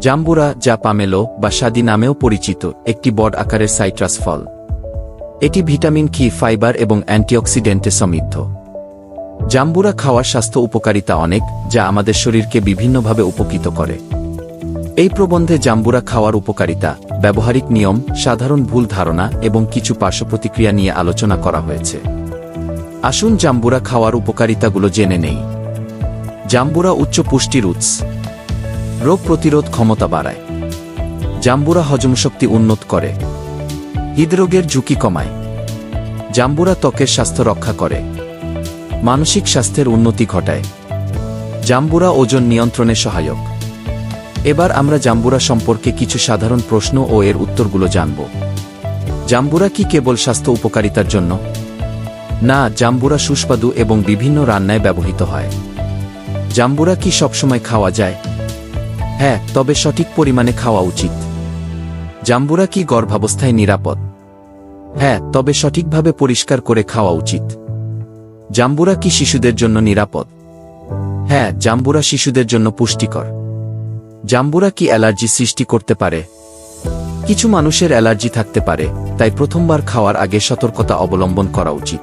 জাম্বুরা যা পামেলো বা সাদি নামেও পরিচিত, একটি বড আকারের সাইট্রাস ফল। এটি ভিটামিন কি, ফাইবার এবং অ্যান্টিঅক্সিডেন্টে সমৃদ্ধ। জাম্বুরা খাওয়ার স্বাস্থ্য উপকারিতা অনেক, যা আমাদের শরীরকে বিভিন্নভাবে উপকৃত করে। এই প্রবন্ধে জাম্বুরা খাওয়ার উপকারিতা, ব্যবহারিক নিয়ম, সাধারণ ভুল ধারণা এবং কিছু পার্শ্ব প্রতিক্রিয়া নিয়ে আলোচনা করা হয়েছে। আসুন জাম্বুরা খাওয়ার উপকারিতাগুলো জেনে নেই। জাম্বুরা উচ্চ পুষ্টির উৎস। রোগ প্রতিরোধ ক্ষমতা বাড়ায়। জাম্বুরা হজমশক্তি উন্নত করে। হৃদরোগের ঝুঁকি কমায়। জাম্বুরা ত্বকের স্বাস্থ্য রক্ষা করে। মানসিক স্বাস্থ্যের উন্নতি ঘটায়। জাম্বুরা ওজন নিয়ন্ত্রণে সহায়ক। এবার আমরা জাম্বুরা সম্পর্কে কিছু সাধারণ প্রশ্ন ও এর উত্তরগুলো জানব। জাম্বুরা কি কেবল স্বাস্থ্য উপকারিতার জন্য? না, জাম্বুরা সুস্বাদু এবং বিভিন্ন রান্নায় ব্যবহৃত হয়। জাম্বুরা কি সবসময় খাওয়া যায়? হ্যাঁ তবে সঠিক পরিমাণে খাওয়া উচিত। জাম্বুরা কি গর্ভাবস্থায় নিরাপদ? হ্যাঁ তবে সঠিকভাবে পরিষ্কার করে খাওয়া উচিত। জাম্বুরা কি শিশুদের জন্য নিরাপদ? হ্যাঁ জাম্বুরা শিশুদের জন্য পুষ্টিকর। জাম্বুরা কি অ্যালার্জি সৃষ্টি করতে পারে? কিছু মানুষের অ্যালার্জি থাকতে পারে, তাই প্রথমবার খাওয়ার আগে সতর্কতা অবলম্বন করা উচিত।